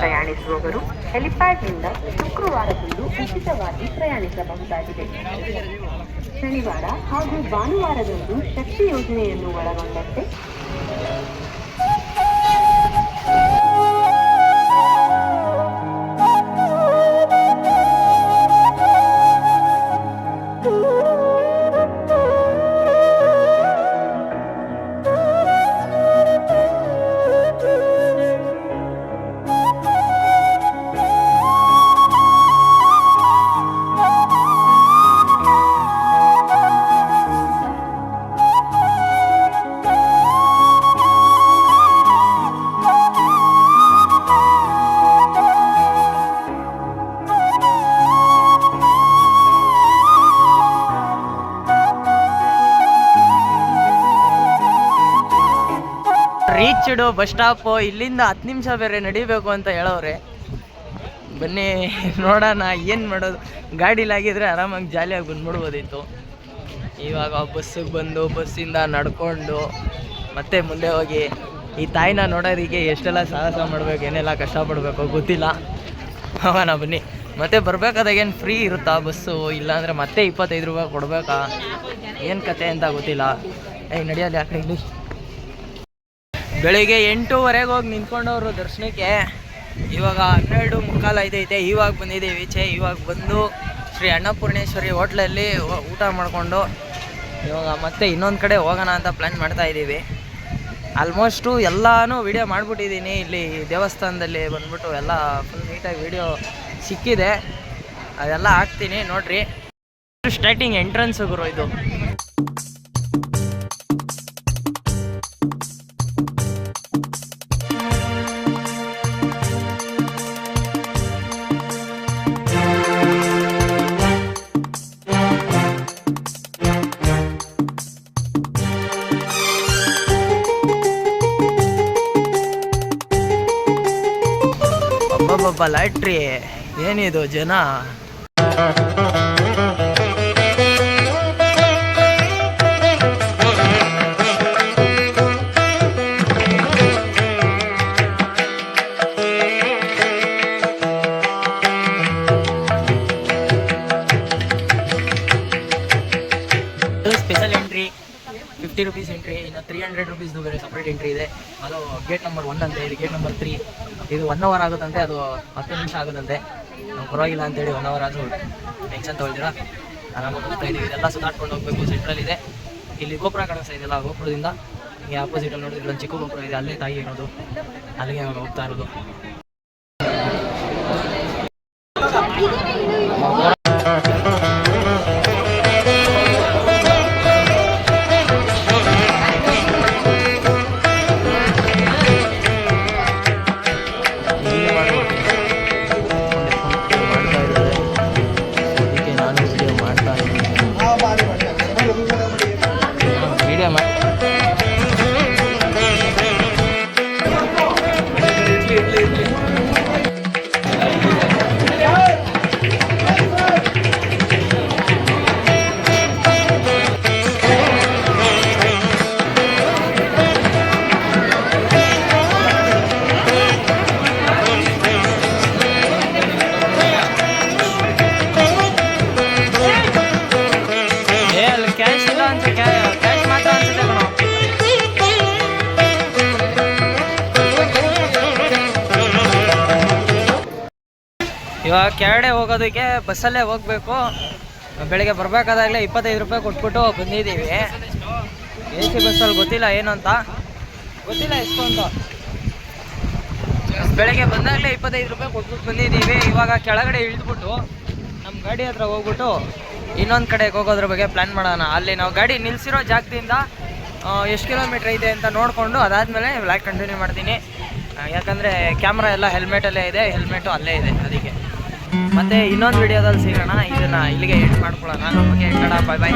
ಪ್ರಯಾಣಿಸುವವರು ಹೆಲಿಪ್ಯಾಡ್ನಿಂದ ಶುಕ್ರವಾರದಂದು ಉಚಿತವಾಗಿ ಪ್ರಯಾಣಿಸಬಹುದಾಗಿದೆ. ಶನಿವಾರ ಹಾಗೂ ಭಾನುವಾರದಂದು ಶಕ್ತಿ ಯೋಜನೆಯನ್ನು ಒಳಗೊಂಡಂತೆ ರೀಚ್ಡ್ ಬಸ್ ಸ್ಟಾಪ್ ಇಲ್ಲಿಂದ ಹತ್ತು ನಿಮಿಷ ಬೇರೆ ನಡಿಬೇಕು ಅಂತ ಹೇಳೋರೆ ಬನ್ನಿ, ನೋಡೋಣ, ಏನು ಮಾಡೋದು. ಗಾಡೀಲಾಗಿದ್ರೆ ಆರಾಮಾಗಿ ಜಾಲಿಯಾಗಿ ಬಂದ್ಬಿಡ್ಬೋದಿತ್ತು. ಇವಾಗ ಬಸ್ಸಿಗೆ ಬಂದು ಬಸ್ಸಿಂದ ನಡ್ಕೊಂಡು, ಮತ್ತೆ ಮುಂದೆ ಹೋಗಿ, ಈ ತಾಯಿನ ನೋಡೋದಕ್ಕೆ ಎಷ್ಟೆಲ್ಲ ಸಾಹಸ ಮಾಡಬೇಕು, ಏನೆಲ್ಲ ಕಷ್ಟಪಡಬೇಕು ಗೊತ್ತಿಲ್ಲ. ಹೋಗೋಣ ಬನ್ನಿ. ಮತ್ತೆ ಬರ್ಬೇಕಾದಾಗ ಏನು ಫ್ರೀ ಇರುತ್ತಾ ಬಸ್ಸು ಇಲ್ಲಾಂದರೆ ಮತ್ತೆ ಇಪ್ಪತ್ತೈದು ರೂಪಾಯಿ ಕೊಡಬೇಕಾ? ಏನು ಕತೆ ಅಂತ ಗೊತ್ತಿಲ್ಲ. ಏಯ್ ನಡೆಯೋದು ಯಾಕೆ ಇಲ್ಲಿ? ಬೆಳಿಗ್ಗೆ ಎಂಟೂವರೆಗೆ ಹೋಗಿ ನಿಂತ್ಕೊಂಡವರು ದರ್ಶನಕ್ಕೆ. ಇವಾಗ ಹನ್ನೆರಡು ಮುಕ್ಕಾಲು ಐದೈತೆ. ಇವಾಗ ಬಂದಿದ್ದೀವಿ ಈಚೆ. ಇವಾಗ ಬಂದು ಶ್ರೀ ಅನ್ನಪೂರ್ಣೇಶ್ವರಿ ಹೋಟ್ಲಲ್ಲಿ ಊಟ ಮಾಡಿಕೊಂಡು ಇವಾಗ ಮತ್ತೆ ಇನ್ನೊಂದು ಕಡೆ ಹೋಗೋಣ ಅಂತ ಪ್ಲ್ಯಾನ್ ಮಾಡ್ತಾ ಇದ್ದೀವಿ. ಆಲ್ಮೋಸ್ಟು ಎಲ್ಲನೂ ವಿಡಿಯೋ ಮಾಡಿಬಿಟ್ಟಿದ್ದೀನಿ. ಇಲ್ಲಿ ದೇವಸ್ಥಾನದಲ್ಲಿ ಬಂದ್ಬಿಟ್ಟು ಎಲ್ಲ ಫುಲ್ ನೀಟಾಗಿ ವಿಡಿಯೋ ಸಿಕ್ಕಿದೆ. ಅದೆಲ್ಲ ಹಾಕ್ತೀನಿ. ನೋಡ್ರಿ. ಸ್ಟಾರ್ಟಿಂಗ್ ಎಂಟ್ರೆನ್ಸ್ ಗುರು ಇದು. ಒಬ್ಬೊಬ್ಬ ಲಾಟ್ರಿ. ಏನಿದು ಜನ? Special entry fifty rupees entry ಇನ್ನು ತ್ರೀ ಹಂಡ್ರೆಡ್ ರುಪೀಸ್ದು ಬೇರೆ ಸಪ್ರೇಟ್ ಎಂಟ್ರಿ ಇದೆ. ಅದು ಗೇಟ್ ನಂಬರ್ ಒನ್ ಅಂತ ಹೇಳಿ ಗೇಟ್ ನಂಬರ್ ತ್ರೀ ಇದು ಒನ್ ಅವರ್ ಆಗುತ್ತಂತೆ, ಅದು ಹತ್ತು ನಿಮಿಷ ಆಗುತ್ತಂತೆ. ನಾವು ಪರವಾಗಿಲ್ಲ ಅಂತೇಳಿ ಒನ್ ಅವರ್ ಆದರೂ ಟೆನ್ಷನ್ ತೊಗೊಳ್ತೀರಾ? ಆರಾಮಾಗಿ ಹೋಗ್ತಾ ಇದೀವಿ ಇದೆಲ್ಲ ಸುತ್ತಾಡ್ಕೊಂಡು ಹೋಗಬೇಕು ಸೆಂಟ್ರಲ್ ಇದೆ. ಇಲ್ಲಿ ಗೋಪುರ ಕಾಣಿಸ್ತಾ ಇದೆಯಲ್ಲ ಆ ಗೋಪುರದಿಂದ. ಆಪೋಸಿಟಲ್ಲಿ ನೋಡಿದ್ರೆ ಒಂದು ಚಿಕ್ಕ ಗೋಪುರ ಇದೆ, ಅಲ್ಲೇ ತಾಯಿ ಇರೋದು, ಅಲ್ಲಿಗೆ ಹೋಗ್ತಾ ಇರೋದು. ಇವಾಗ ಕೆರಡೆ ಹೋಗೋದಕ್ಕೆ ಬಸ್ಸಲ್ಲೇ ಹೋಗಬೇಕು. ಬೆಳಿಗ್ಗೆ ಬರಬೇಕಾದಾಗಲೇ ಇಪ್ಪತ್ತೈದು ರೂಪಾಯಿ ಕೊಟ್ಬಿಟ್ಟು ಬಂದಿದ್ದೀವಿ. ಎ ಸಿ ಬಸ್ಸಲ್ಲಿ ಗೊತ್ತಿಲ್ಲ ಏನು ಅಂತ. ಗೊತ್ತಿಲ್ಲ ಎಷ್ಟು ಅಂತ. ಬೆಳಗ್ಗೆ ಬಂದಾಗಲೇ ಇಪ್ಪತ್ತೈದು ರೂಪಾಯಿ ಕೊಟ್ಬಿಟ್ಟು ಬಂದಿದ್ದೀವಿ. ಇವಾಗ ಕೆಳಗಡೆ ಇಳಿದ್ಬಿಟ್ಟು ನಮ್ಮ ಗಾಡಿ ಹತ್ರ ಹೋಗ್ಬಿಟ್ಟು ಇನ್ನೊಂದು ಕಡೆಗೆ ಹೋಗೋದ್ರ ಬಗ್ಗೆ ಪ್ಲ್ಯಾನ್ ಮಾಡೋಣ. ಅಲ್ಲಿ ನಾವು ಗಾಡಿ ನಿಲ್ಲಿಸಿರೋ ಜಾಗದಿಂದ ಎಷ್ಟು ಕಿಲೋಮೀಟ್ರ್ ಇದೆ ಅಂತ ನೋಡಿಕೊಂಡು ಅದಾದಮೇಲೆ ಬ್ಲಾಕ್ ಕಂಟಿನ್ಯೂ ಮಾಡ್ತೀನಿ. ಯಾಕಂದರೆ ಕ್ಯಾಮ್ರಾ ಎಲ್ಲ ಹೆಲ್ಮೆಟಲ್ಲೇ ಇದೆ ಹೆಲ್ಮೆಟು ಅಲ್ಲೇ ಇದೆ ಅದಕ್ಕೆ. ಮತ್ತು ಇನ್ನೊಂದು ವಿಡಿಯೋದಲ್ಲಿ ಸಿಗೋಣ. ಇದನ್ನ ಇಲ್ಲಿಗೆ ಎಂಡ್ ಮಾಡ್ಕೊಳ್ಳೋಣ. ಓಕೆ ಕಡ ಬಾಯ್ ಬಾಯ್